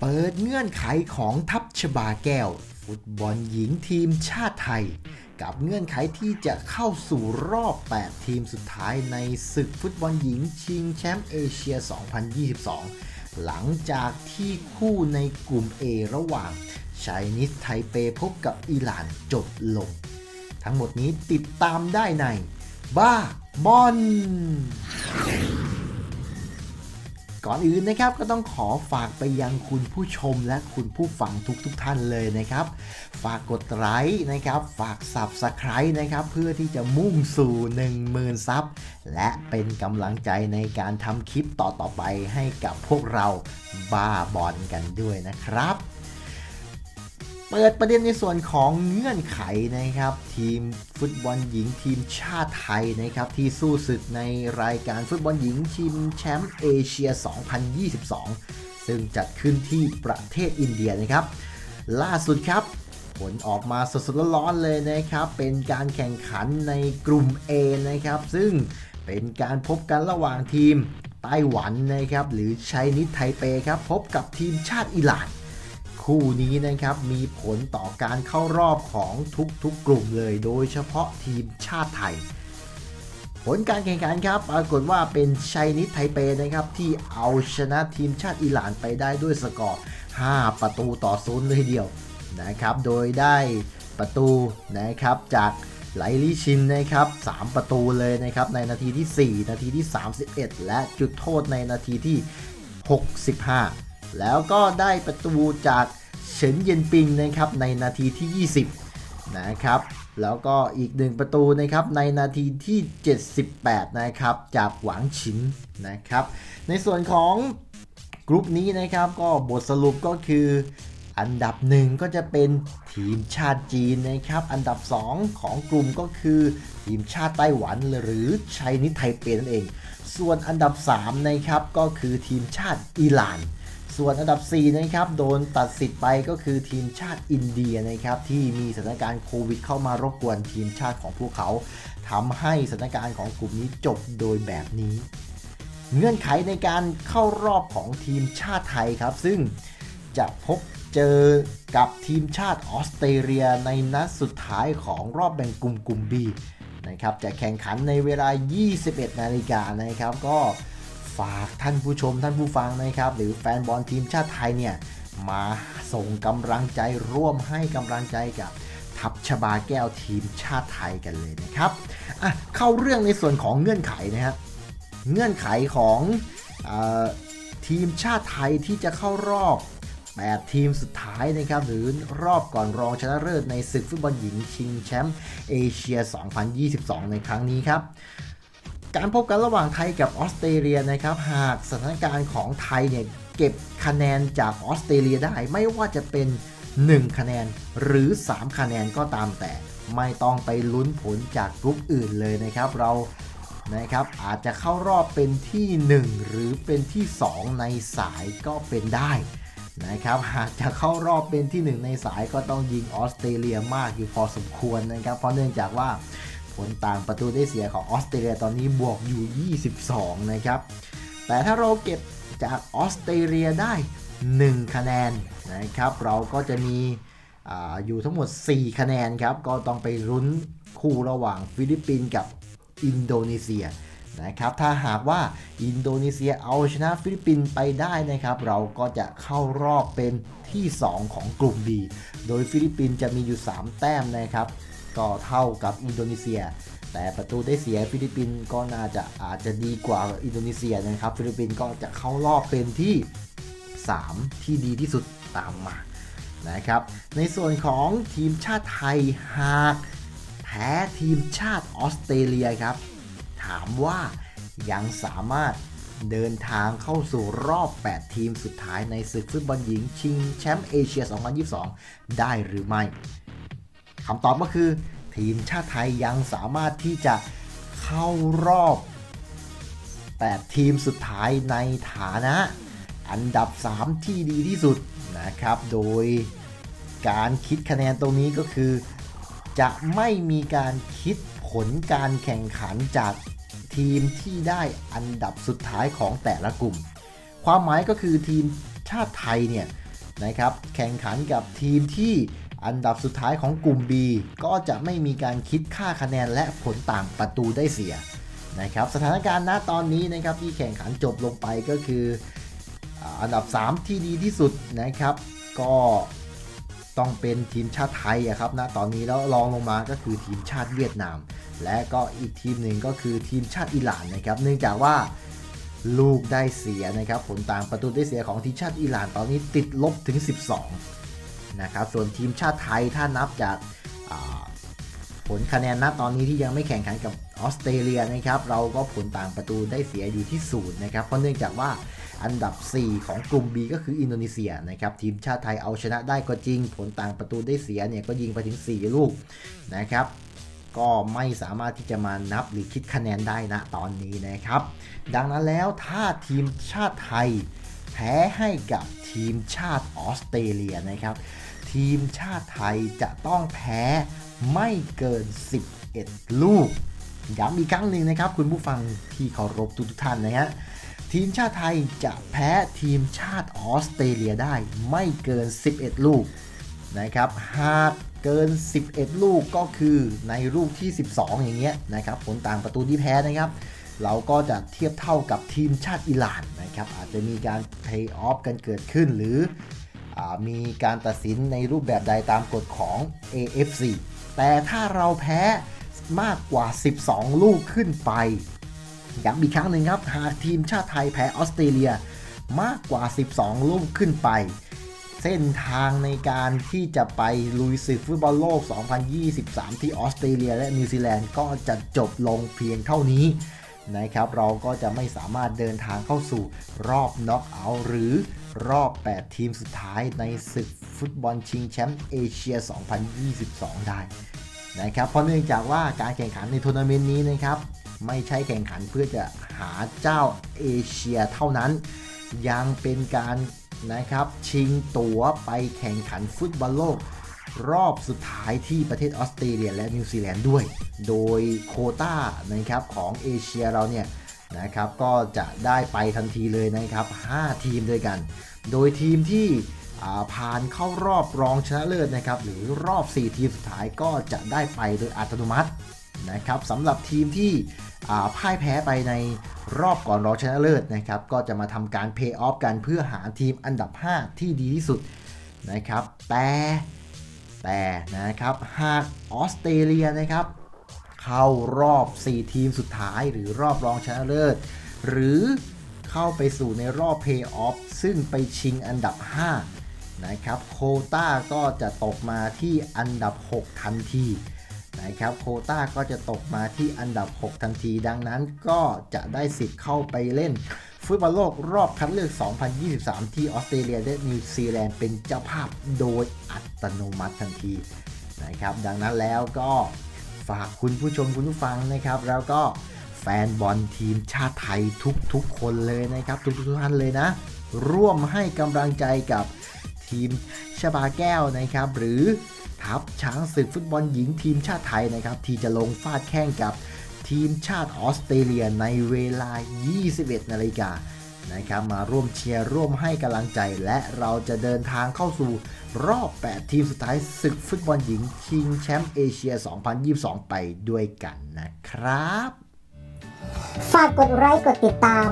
เปิดเงื่อนไขของทัพชบาแก้ว ฟุตบอลหญิงทีมชาติไทย กับเงื่อนไขที่จะเข้าสู่รอบ 8 ทีมสุดท้ายในศึกฟุตบอลหญิงชิงแชมป์เอเชีย 2022 หลังจากที่คู่ในกลุ่ม A ระหว่างไชนิสไทเปพบกับอิหร่านจบลง ทั้งหมดนี้ติดตามได้ในบ้าบอล ก่อนอื่นนะครับก็ต้องขอฝากไปยังคุณผู้ชมและคุณผู้ฟังทุกทุกๆท่านเลยนะครับ ฝากกดไลค์นะครับ ฝาก Subscribe นะครับ เพื่อที่จะมุ่งสู่ 10,000ซับและเป็นกำลังใจในการทำคลิปต่อๆไปให้กับพวกเราบ้าบอลกันด้วยนะครับ เปิดประเด็นในส่วนของเงื่อนไขนะครับ ทีมฟุตบอลหญิงทีมชาติไทยนะครับที่สู้ศึกในรายการฟุตบอลหญิงชิงแชมป์เอเชีย 2022 ซึ่งจัดขึ้นที่ประเทศอินเดียนะครับ ล่าสุดครับ ผลออกมาสดๆร้อนๆเลยนะครับ เป็นการแข่งขันในกลุ่ม A นะครับ ซึ่งเป็นการพบกันระหว่างทีมไต้หวันนะครับ หรือไชนิสไทเปครับ พบกับทีมชาติอิหร่าน คู่นี้นะครับมีผลต่อการเข้ารอบของทุกๆกลุ่มเลย โดยเฉพาะทีมชาติไทย ผลการแข่งขันครับปรากฏว่าเป็นไชนิสไทเปนะครับที่เอาชนะทีมชาติอิหร่านไปได้ด้วยสกอร์ 5 ประตูต่อศูนย์เลยเดียวนะครับ โดยได้ประตูนะครับจากไหลลิชินนะครับ 3 ประตูเลยนะครับในนาทีที่ 4 นาทีที่ 31 และจุดโทษในนาทีที่ 65 แล้วก็ได้ประตูจากเฉินเย็นปิงนะครับในนาทีที่ 20 นะครับ แล้วก็อีกหนึ่งประตูนะครับในนาทีที่ 78 นะครับ จากหวังฉินนะครับ ในส่วนของกรุ๊ปนี้นะครับก็บทสรุปก็คืออันดับหนึ่งก็จะเป็นทีมชาติจีนนะครับ อันดับ 2 ของกลุ่มก็คือทีมชาติไต้หวันหรือไชนิไทเปนั่นเอง ส่วนอันดับ 3 นะครับก็คือทีมชาติอิหร่าน ส่วนอันดับ 4 นะครับโดนตัดสิทธิ์ไปก็คือทีมชาติอินเดียนะครับที่มีสถานการณ์โควิดเข้ามารบกวนทีมชาติของพวกเขาทำให้สถานการณ์ของกลุ่มนี้จบโดยแบบนี้ เงื่อนไขในการเข้ารอบของทีมชาติไทยครับ ซึ่งจะพบเจอกับทีมชาติออสเตรเลียในนัดสุดท้ายของรอบแบ่งกลุ่มกลุ่ม B นะครับจะแข่งขันในเวลา 21 นาฬิกานะครับก็ ฝากท่านผู้ชมท่านผู้ฟังนะครับ หรือแฟนบอลทีมชาติไทยเนี่ยมาส่งกำลังใจร่วมให้กำลังใจกับทัพชบาแก้วทีมชาติไทยกันเลยนะครับอะเข้าเรื่องในส่วนของเงื่อนไขนะครับเงื่อนไขของออทีมชาติไทยที่จะเข้ารอบ 8 ทีมสุดท้ายนะครับ หรือรอบก่อนรองชนะเลิศในศึกฟุตบอลหญิงชิงแชมป์เอเชีย 2022 ในครั้งนี้ครับ การพบกันระหว่างไทยกับออสเตรเลียนะครับ หากสถานการณ์ของไทยเนี่ยเก็บคะแนนจากออสเตรเลียได้ ไม่ว่าจะเป็น 1 คะแนนหรือ 3 คะแนนก็ตามแต่ ไม่ต้องไปลุ้นผลจากกลุ่มอื่นเลยนะครับเรานะครับอาจจะเข้ารอบเป็นที่ 1 หรือเป็นที่ 2 ในสายก็เป็นได้นะครับหากจะเข้ารอบเป็นที่ 1 ในสายก็ต้องยิงออสเตรเลียมากอยู่พอสมควรนะครับเพราะเนื่องจากว่า ผลต่างประตูได้เสียของออสเตรเลียตอนนี้บวกอยู่ 22 นะครับ แต่ถ้าเราเก็บจากออสเตรเลียได้ 1 คะแนนนะครับ เราก็จะมีออยู่ทั้งหมด 4 คะแนนครับ ก็ต้องไปรุ้นคู่ระหว่างฟิลิปปินส์กับอินโดนีเซียนะครับ ถ้าหากว่าอินโดนีเซียเอาชนะฟิลิปปินส์ไปได้นะครับ เราก็จะเข้ารอบเป็นที่ 2 ของกลุ่ม B โดยฟิลิปปินส์จะมีอยู่ 3 แต้มนะครับ ก็เท่ากับอินโดนีเซีย แต่ประตูได้เสียฟิลิปปินส์ก็น่าจะอาจจะดีกว่าอินโดนีเซียนะครับ ฟิลิปปินส์ก็จะเข้ารอบเป็นที่ 3 ที่ดีที่สุดตามมานะครับ ในส่วนของทีมชาติไทยหากแพ้ทีมชาติออสเตรเลียครับ ถามว่ายังสามารถเดินทางเข้าสู่รอบ 8 ทีมสุดท้ายในศึกฟุตบอลหญิงชิงแชมป์เอเชีย 2022 ได้หรือไม่ คำตอบก็คือ ทีมชาติไทยยังสามารถที่จะเข้ารอบ 8 ทีมสุดท้ายในฐานะ อันดับ 3 ที่ดีที่สุดนะครับ โดยการคิดคะแนนตรงนี้ก็คือ จะไม่มีการคิดผลการแข่งขันจากทีมที่ได้อันดับสุดท้ายของแต่ละกลุ่ม ความหมายก็คือทีมชาติไทยเนี่ยนะครับแข่งขันกับทีมที่ อันดับสุดท้ายของกลุ่ม B ก็จะไม่มีการคิดค่าคะแนนและผลต่างประตูได้เสียนะครับสถานการณ์ณตอนนี้นะครับที่แข่งขันจบลงไปก็คืออันดับ 3 ที่ดีที่สุดนะครับ ก็ต้องเป็นทีมชาติไทยอะครับณตอนนี้แล้วรองลงมาก็คือทีมชาติเวียดนาม และก็อีกทีมหนึ่งก็คือทีมชาติอิหร่านนะครับ เนื่องจากว่าลูกได้เสียนะครับ ผลต่างประตูได้เสียของทีมชาติอิหร่านตอนนี้ติดลบถึง 12 นะครับส่วนทีมชาติไทยถ้านับจากผลคะแนนณตอนนี้ที่ยังไม่แข่งขันกับออสเตรเลียนะครับเราก็ผลต่างประตูได้เสียอยู่ที่ศูนย์นะครับเพราะเนื่องจากว่าอันดับ 4 ของกลุ่ม B ก็คืออินโดนีเซียนะครับทีมชาติไทยเอาชนะได้ก็จริง ผลต่างประตูได้เสียเนี่ยก็ยิงไปถึง 4 ลูกนะครับก็ไม่สามารถที่จะมานับหรือคิดคะแนนได้นะตอนนี้นะครับ ดังนั้นแล้วถ้าทีมชาติไทย แพ้ให้กับทีมชาติออสเตรเลียนะครับ ทีมชาติไทยจะต้องแพ้ไม่เกิน 11 ลูก ย้ำอีกครั้งหนึ่งนะครับ คุณผู้ฟังที่เคารพทุกท่านนะฮะทีมชาติไทยจะแพ้ทีมชาติออสเตรเลียได้ไม่เกิน 11 ลูกนะครับ หากเกิน 11 ลูกก็คือในลูกที่ 12 อย่างเงี้ยนะครับ ผลต่างประตูที่แพ้นะครับ เราก็จะเทียบเท่ากับทีมชาติอิหร่านนะครับอาจจะมีการเพย์ออฟกันเกิดขึ้น หรืออมีการตัดสินในรูปแบบใดตามกฎของ AFC แต่ถ้าเราแพ้มากกว่า 12 ลูกขึ้นไปย้ำอีกครั้งหนึ่งครับหากทีมชาติไทยแพ้ออสเตรเลียมากกว่า 12 ลูกขึ้นไป เส้นทางในการที่จะไปลุยศึกฟุตบอลโลก 2023 ที่ออสเตรเลียและนิวซีแลนด์ก็จะจบลงเพียงเท่านี้ นะครับเราก็จะไม่สามารถเดินทางเข้าสู่รอบน็อกเอาท์หรือรอบ 8 ทีมสุดท้ายในศึกฟุตบอลชิงแชมป์เอเชีย 2022 ได้นะครับเพราะเนื่องจากว่าการแข่งขันในทัวร์นาเมนต์นี้นะครับไม่ใช่แข่งขันเพื่อจะหาเจ้าเอเชียเท่านั้น ยังเป็นการนะครับชิงตั๋วไปแข่งขันฟุตบอลโลก รอบสุดท้ายที่ประเทศออสเตรเลียและนิวซีแลนด์ด้วย โดยโคต้านะครับของเอเชียเราเนี่ยนะครับก็จะได้ไปทันทีเลยนะครับ 5 ทีมด้วยกัน โดยทีมที่ผ่านเข้ารอบรองชนะเลิศนะครับหรือรอบ 4 ทีมสุดท้ายก็จะได้ไปโดยอัตโนมัตินะครับสำหรับทีมที่พ่ายแพ้ไปในรอบก่อนรองชนะเลิศนะครับก็จะมาทำการเพย์ออฟกันเพื่อหาทีมอันดับ 5 ที่ดีที่สุดนะครับแต่ แต่นะครับหากออสเตรเลียนะครับ เข้ารอบ 4 ทีมสุดท้ายหรือรอบรองชนะเลิศ หรือเข้าไปสู่ในรอบเพย์ออฟซึ่งไปชิงอันดับ 5 นะครับโคต้าก็จะตกมาที่อันดับ 6 ทันทีนะครับโคต้าก็จะตกมาที่อันดับ 6 ทันที ดังนั้นก็จะได้สิทธิ์เข้าไปเล่น ฟุตบอลโลกรอบคัดเลือก 2023 ที่ออสเตรเลียและนิวซีแลนด์เป็นเจ้าภาพโดยอัตโนมัติทันทีนะครับ ดังนั้นแล้วก็ฝากคุณผู้ชมคุณผู้ฟังนะครับ แล้วก็แฟนบอลทีมชาติไทยทุกๆคนเลยนะครับ ทุกๆท่านเลยนะ ร่วมให้กำลังใจกับทีมชบาแก้วนะครับ หรือทัพช้างศึกฟุตบอลหญิงทีมชาติไทยนะครับ ที่จะลงฟาดแข่งกับ ทีมชาติออสเตรเลียในเวลา 21 นาฬิกานะครับมาร่วมเชียร์ร่วมให้กำลังใจ และเราจะเดินทางเข้าสู่รอบ 8 ทีมสุดท้ายศึกฟุตบอลหญิงชิงแชมป์เอเชีย 2022 ไปด้วยกันนะครับ ฝากกดไลค์กดติดตาม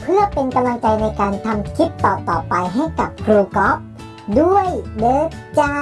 เพื่อเป็นกำลังใจในการทำคลิปต่อๆไปให้กับครูก๊อฟด้วยเด้อจ้า